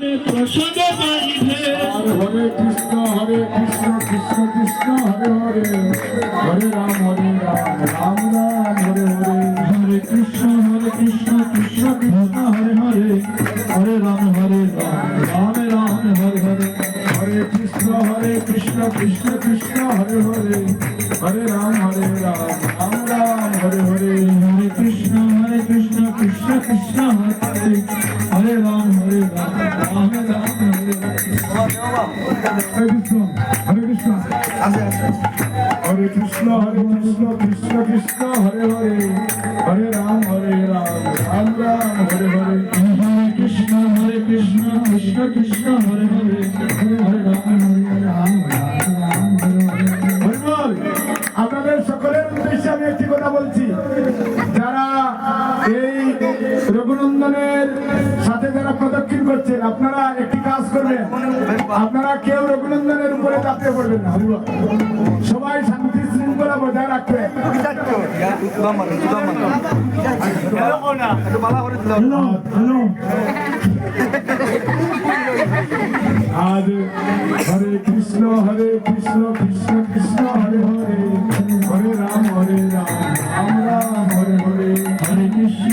প্রসাদ আর হরে কৃষ্ণ হরে কৃষ্ণ কৃষ্ণ কৃষ্ণ, হরে হরে। হরে রাম হরে রাম রাম রাম, হরে হরে। হরে কৃষ্ণ হরে কৃষ্ণ কৃষ্ণ কৃষ্ণ, হরে হরে। হরে রাম হরে রাম রাম রাম, হরে হরে। হরে কৃষ্ণ হরে কৃষ্ণ কৃষ্ণ কৃষ্ণ, হরে হরে। হরে রাম হরে রাম রাম রাম, হরে হরে। হরে কৃষ্ণ হরে কৃষ্ণ কৃষ্ণ কৃষ্ণ, হরে হরে। হরে রাম হরে রাম রাম রাম হরে হরে কৃষ্ণ হরে কৃষ্ণ হরে কৃষ্ণ হরে কৃষ্ণ কৃষ্ণ কৃষ্ণ হরে হরে হরে রাম হরে রাম রাম রাম হরে হরে হরে কৃষ্ণ হরে কৃষ্ণ কৃষ্ণ কৃষ্ণ হরে হরে হরে রাম হরে রাম রাম হরে হরে আপনাদের সকলের উদ্দেশ্যে আমি একটি কথা বলছি যারা এই রঘুনন্দনের যারা প্রদক্ষিণ করছেন, আপনারা একটি কাজ করবেন। আপনারা কেউ রঘুনন্দনের উপরে চাপতে পড়বেন না। সবাই শান্তি শৃঙ্খলা বজায় হ্যালো আজ হরে কৃষ্ণ হরে কৃষ্ণ কৃষ্ণ কৃষ্ণ, হরে হরে হরে রাম হরে রাম রাম রাম, হরে হরে হরে কৃষ্ণ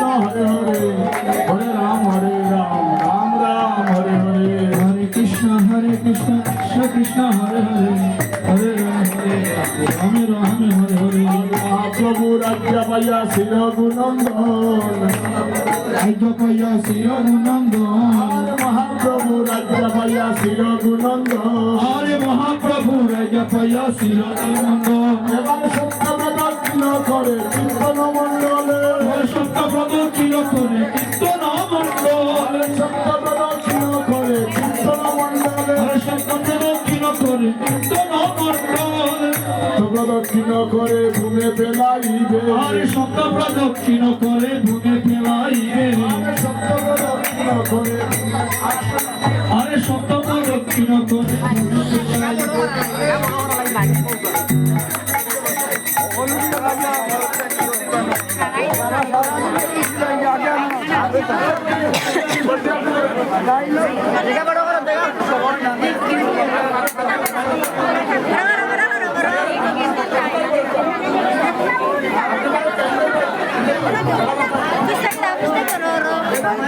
কৃষ্ণ হরে হরে হরে রাম হরে রাম রাম রাম হরে হরে হরে কৃষ্ণ হরে কৃষ্ণ কৃষ্ণ কৃষ্ণ হরে হরে হরে রাম হরে রাম রাম হরে হরে। মহাপ্রভু রাজ্যা পাইয়া শির গুনন্দন আজ্ঞ পাইয়া শ্রী রঘুনন্দন মহাপ্রভু রাজ্যা পাইয়া শির গুনন্দন হরে মহাপ্রভু রাজা পাইয়া শ্রী রঘুনন্দন এবার প্রদক্ষিণ করে মণ্ডল প্রদক্ষিণ করে ভূমে পেলাইবে হরে সত্য প্রদক্ষিণ করে ভূমে ফেলাইবে সত্য প্রদক্ষিণ করে হরে সত্য প্রদক্ষিণ করে ভূমে ফেলাইবে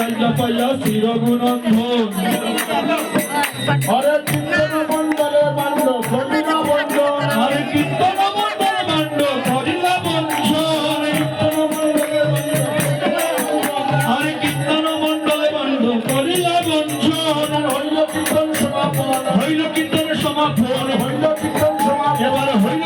জলাই জপাইয়া শিরগুণন্ধন হরে কীর্তন মন্ডলে মান্ড করিলা বন্ধন হরে কীর্তন মন্ডলে মান্ড করিলা বন্ধন হরে কীর্তন মন্ডলে মান্ড করিলা বন্ধন হইল কীর্তন সমাপন, হইল কীর্তন সমাপন, হইল কীর্তন সমাপন, এবার হইল